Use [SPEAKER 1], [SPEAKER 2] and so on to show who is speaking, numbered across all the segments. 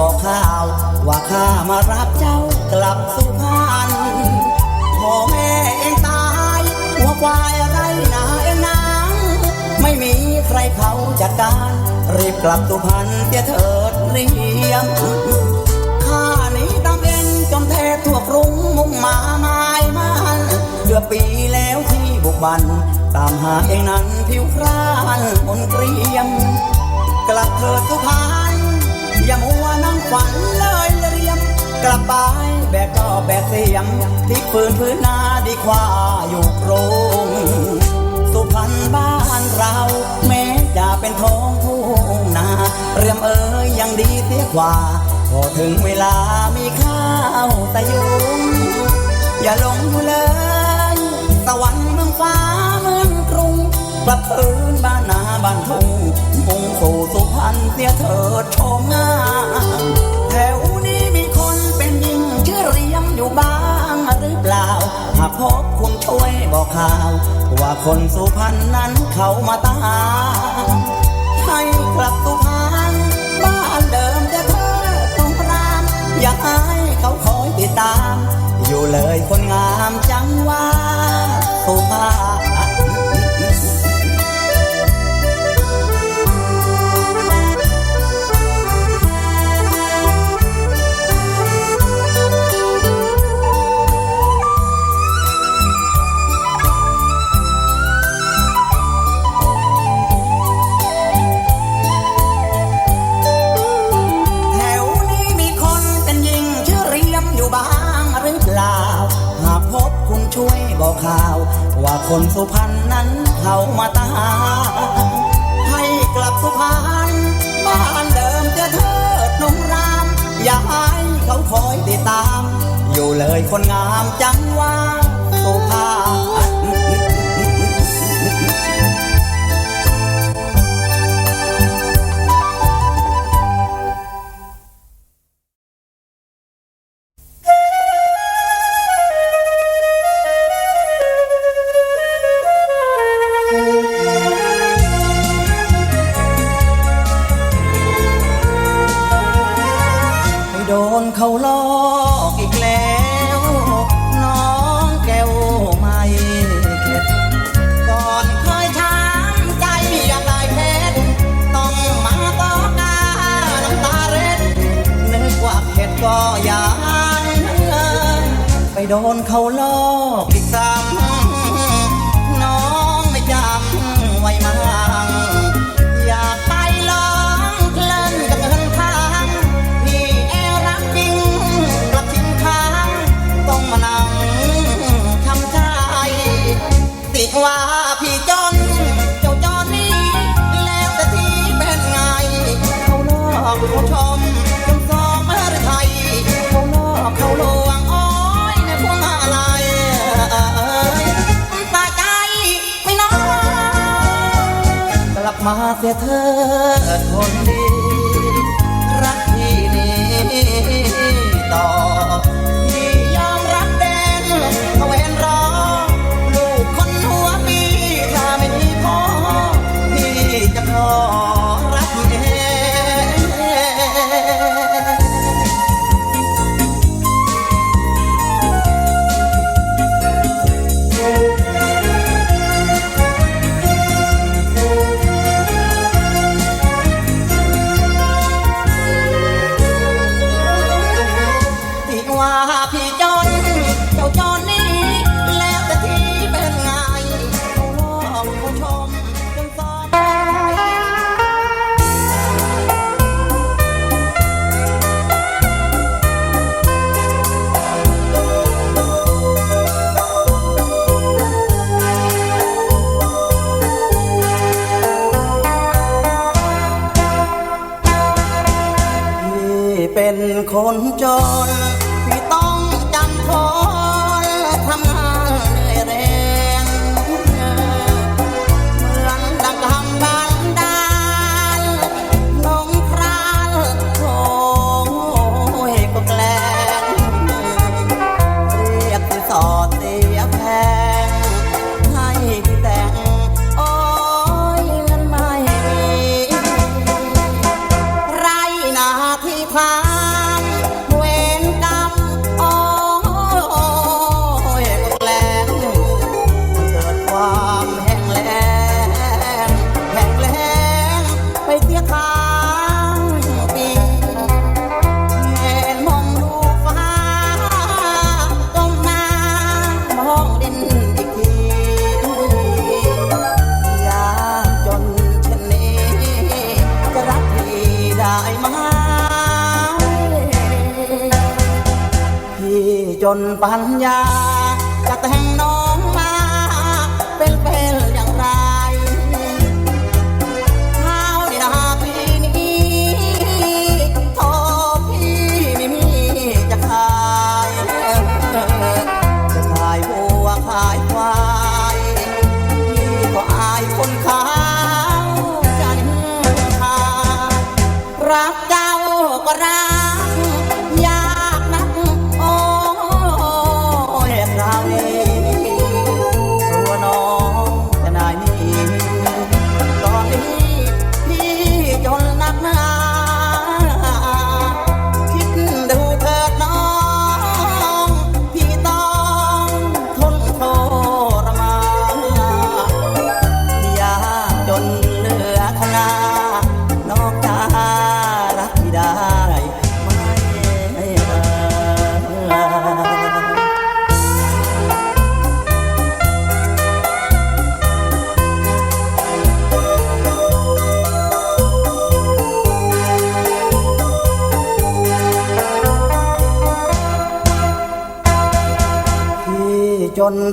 [SPEAKER 1] บอกข้ามารับเจ้ากลับสุพรรณพ่อแม่เองตาย หัวควายไรนาเองนางไม่มีใครเขาจัดการ รีบกลับสุพรรณเสียเถิดเรียมข้านี้ตำเองจนแทบทั่วกรุงมุ่งมาไม้มันเกือบปีแล้วที่บุกบัน ตามหาเองนั้นผิวคร้านบนเกรียม กลับเถิดสุพรรณ ย่ามัวนั่งฝันเลยเรียมกลับไปแบกก็แบกเสียมที่ปืนพื้นนาดีกว่าอยู่กรงสุพรรณบ้านเรา แม้จะเป็นท้องทุ่งนา เรียมเอ๋ยยังดีเสียกว่า พอถึงเวลามีข้าวตะยุงอย่าลงอยู่เลย สวรรค์เมืองฟ้าเมืองกรุงกลับคื สียเถิดชมงามแถวนี้มีคนเป็นยิงชื่อเรียมอยู่บ้างหรือเปล่า หากพบคุณช่วยบอกข่าว ว่าคนสุพรรณนั้นเขามาตามให้กลับสุพรรณ มาตาให้กลับสุพรรณบ้านเดิมจะเทิดนงราม อย่าให้เขาคอยติดตาม อยู่เลยคนงามจังว่า โดนเขาลอกอีกซ้ำน้องไม่จำไว้มั่ง เธอคนดียว นจน นปัญญา จะแต่งน้องมา เป็นเป็นอย่างไรข้าวในนาปีนี้โทพี่ไม่มีจะขายจะขายวัวขายควายพี่ก็อายคนขาวจะนินทารักเจ้าก็รัก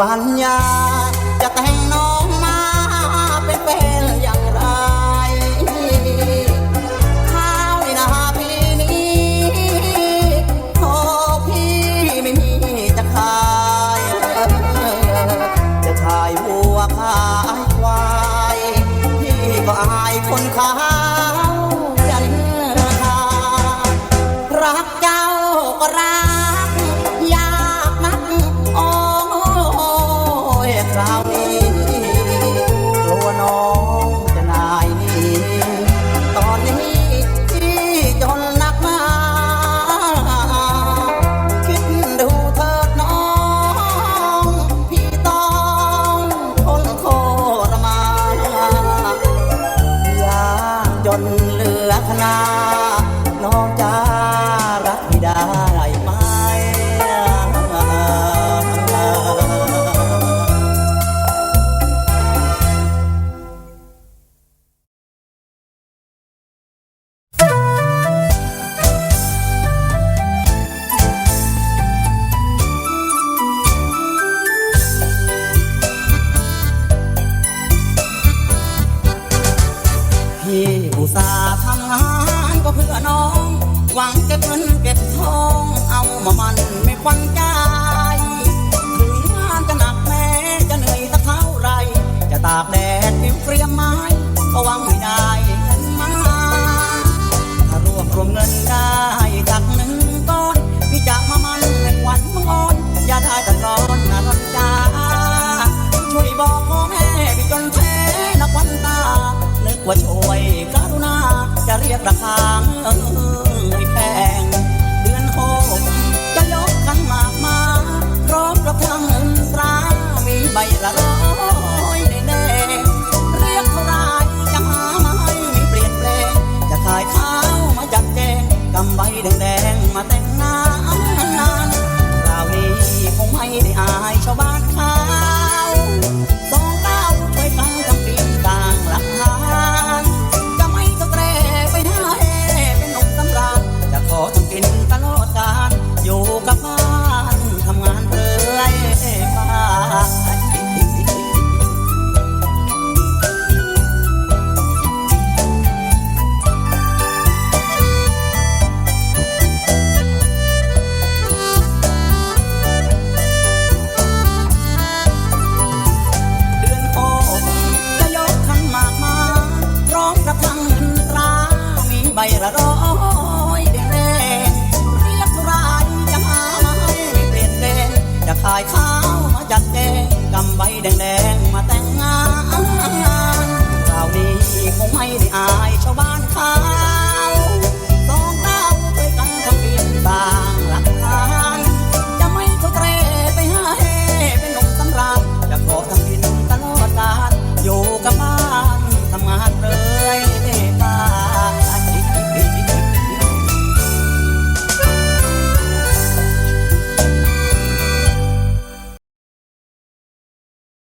[SPEAKER 1] ปัญญา จนเหลือขนา ก็หวังไม่ได้เงินมา ถ้ารวบรวมเงินได้สักหนึ่งก้อนพี่จะมามันเป็นขวัญมังอ่อน อย่าได้แต่ร้อนนะรักจ้าช่วยบอกพ่อแม่พี่จนแพ้นักวันตา นึกว่าช่วยกรุณาจะเรียกราคา มาแต่งงานคราวนี้คงไม่ได้อายชาวบ้าน ละร้อยเดงๆเรียกราไรจะหาไม่เปลี่ยนแดงจะขายข้าวมาจัดแจงกำใบแดงๆมาแต่งงานคราวนี้คงไม่ได้อายชาวบ้านค้า